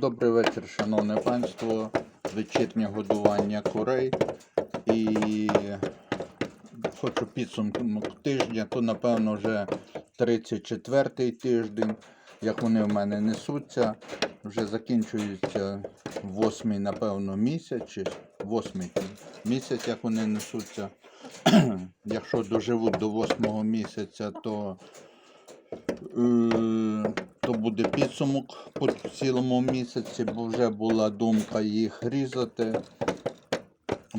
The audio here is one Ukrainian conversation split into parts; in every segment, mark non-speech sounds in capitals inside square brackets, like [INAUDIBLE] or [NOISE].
Добрий вечір, шановне панство. Вечірнє годування курей. І хочу підсумок тижня, то напевно вже 34-й тиждень, як вони в мене несуться. Вже закінчується восьмий, напевно, місяць, чи восьмий місяць, як вони несуться. Якщо доживуть до восьмого місяця, то Е, буде підсумок по цілому місяці, бо вже була думка їх різати.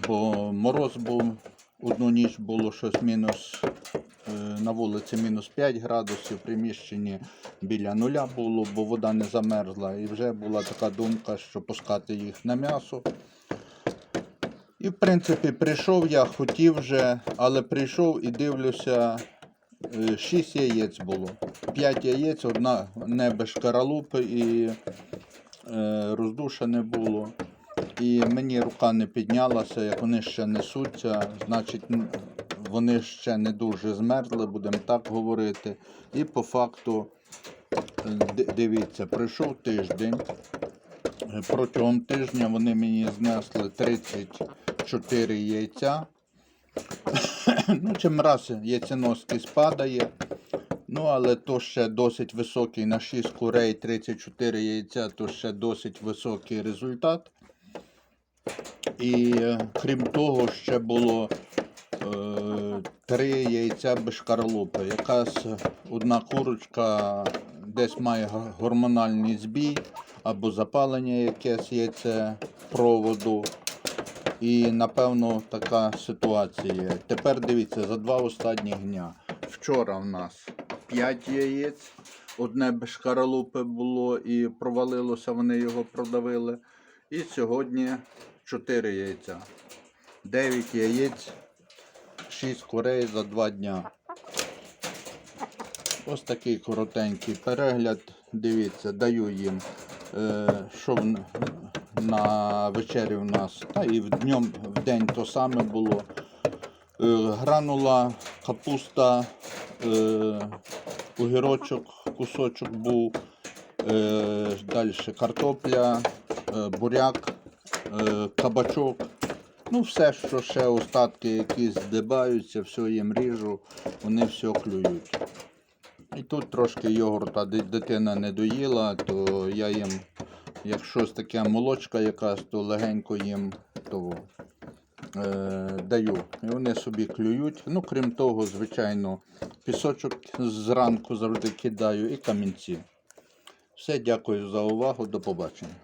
Бо мороз був, одну ніч було щось мінус е, на вулиці мінус 5 градусів, в приміщенні біля нуля було, бо вода не замерзла. І вже була така думка, що пускати їх на м'ясо. І в принципі прийшов я, хотів вже, але прийшов і дивлюся. 6 яєць було. 5 яєць, одна не без шкаралупи і е, роздуша не було. І мені рука не піднялася, як вони ще несуться, значить вони ще не дуже змерзли, будемо так говорити. І по факту, е, дивіться, пройшов тиждень. Е, Протягом тижня вони мені знесли 34 яйця. [CLEARS THROAT] ну, чим раз яйценоски спадає. Ну, але то ще досить високий на 6 курей 34 яйця, то ще досить високий результат. І е, крім того, ще було е, 3 яйця без шкарлупи. Якась одна курочка десь має гормональний збій або запалення якесь яйцепроводу. І напевно така ситуація. Тепер дивіться, за два останні дня. Вчора в нас 5 яєць, одне без шкаралупи було і провалилося, вони його продавили. І сьогодні 4 яйця. 9 яєць, 6 курей за 2 дня. Ось такий коротенький перегляд. Дивіться, даю їм, е, що на вечері в нас, та і днем в день то саме було. Е, гранула, капуста, е, огірочок, кусочок був, е, далі картопля, буряк, кабачок. Ну, все, що ще остатки якісь здибаються, все їм ріжу, вони все клюють. І тут трошки йогурта ди- дитина не доїла, то я їм, як щось таке молочка якась, то легенько їм то, е, даю. І вони собі клюють. Ну, крім того, звичайно, пісочок зранку завжди кидаю і камінці. Все, дякую за увагу, до побачення.